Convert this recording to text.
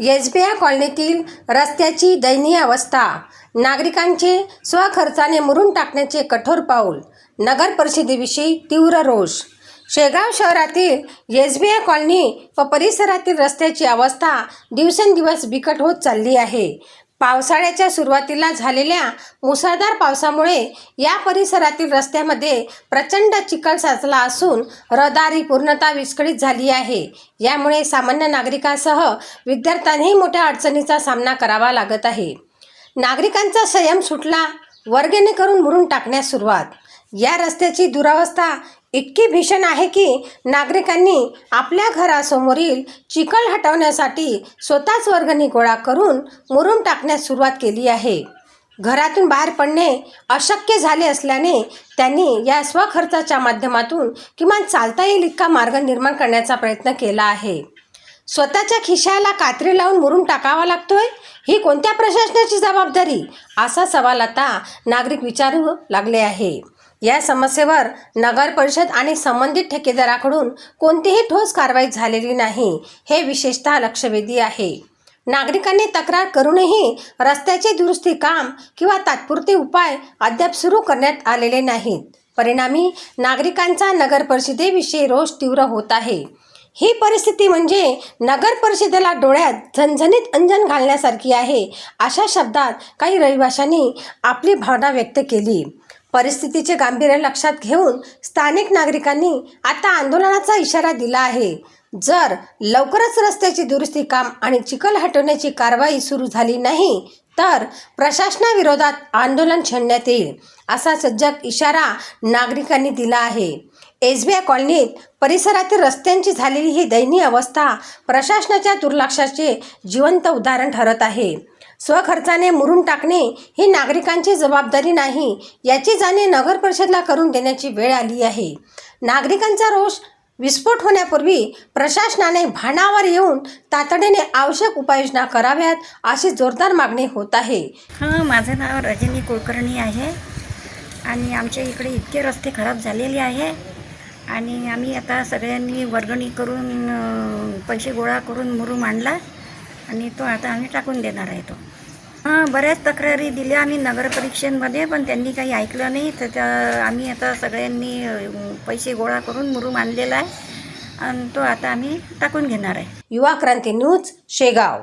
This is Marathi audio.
एस बी आय कॉलनीतील रस्त्याची दयनीय अवस्था. नागरिकांचे स्वखर्चाने मुरून टाकण्याचे कठोर पाऊल. नगर परिषदेविषयी तीव्र रोष. शेगाव शहरातील एस बी आय कॉलनी व परिसरातील रस्त्याची अवस्था दिवसेंदिवस बिकट होत चालली आहे. पावसाळ्याच्या सुरुवातीला झालेल्या मुसळधार पावसामुळे या परिसरातील रस्त्यामध्ये प्रचंड चिखल साचला असून रहदारी पूर्णतः विस्कळीत झाली आहे. यामुळे सामान्य नागरिकांसह विद्यार्थ्यांनाही मोठ्या अडचणीचा सामना करावा लागत आहे. नागरिकांचा संयम सुटला वर्गणी करून मुरून टाकण्यास सुरुवात. या रस्त्याची दुरावस्था इतकी भीषण आहे की नागरिकांनी आपल्या घरासमोरील चिखल हटवण्यासाठी स्वतःच वर्गणी गोळा करून मुरून टाकण्यास सुरुवात केली आहे. घरातून बाहेर पडणे अशक्य झाले असल्याने त्यांनी या स्वखर्चाच्या माध्यमातून किमान चालता येईल इतका मार्ग निर्माण करण्याचा प्रयत्न केला आहे. स्वतःच्या खिशाला कात्री लावून मुरून टाकावा लागतोय? ही कोणत्या प्रशासनाची जबाबदारी? असा सवाल आता नागरिक विचारू लागले आहे. या समस्येवर नगर परिषद आणि संबंधित ठेकेदाराकडून कोणतीही ठोस कारवाई झालेली नाही हे विशेषतः लक्षवेधी आहे. नागरिकांनी तक्रार करूनही रस्त्याचे दुरुस्ती काम किंवा तात्पुरते उपाय अद्याप सुरू करण्यात आलेले नाहीत. परिणामी नागरिकांचा नगर परिषदेविषयी रोष तीव्र होत आहे. ही परिस्थिती म्हणजे नगर परिषदेला डोळ्यात झणझणीत अंजन घालण्यासारखी आहे अशा शब्दात काही रहिवाशांनी आपली भावना व्यक्त केली. परिस्थितीचे गांभीर्य लक्षात घेऊन स्थानिक नागरिकांनी आता आंदोलनाचा इशारा दिला आहे. जर लवकरच रस्त्याची दुरुस्ती काम आणि चिखल हटवण्याची कारवाई सुरू झाली नाही तर प्रशासनाविरोधात आंदोलन छेडण्यात येईल असा सज्जक इशारा नागरिकांनी दिला आहे. एस बी आय कॉलनीत परिसरातील रस्त्यांची झालेली ही दयनीय अवस्था प्रशासनाच्या दुर्लक्षाचे जिवंत उदाहरण ठरत आहे. स्वखर्चाने मुरून टाकणे ही नागरिकांची जबाबदारी नाही याची जाणीव नगर परिषदला करून देण्याची वेळ आली आहे. नागरिकांचा रोष विस्फोट होण्यापूर्वी प्रशासनाने भानावर येऊन तातडीने आवश्यक उपाययोजना कराव्यात अशी जोरदार मागणी होत आहे. हां माझं नाव रजनी कुलकर्णी आहे आणि आमच्या इकडे इतके रस्ते खराब झालेले आहे आणि आम्ही आता सगळ्यांनी वर्गणी करून पैसे गोळा करून मुरू आणला आणि तो आता आम्ही टाकून देणार आहे तो. हां बऱ्याच तक्रारी दिल्या आम्ही नगरपरीक्षेमध्ये पण त्यांनी काही ऐकलं नाही. तर त्या आम्ही आता सगळ्यांनी पैसे गोळा करून मुरूम आणलेला आहे. आणि तो आता आम्ही टाकून घेणार आहे. युवा क्रांती न्यूज शेगाव.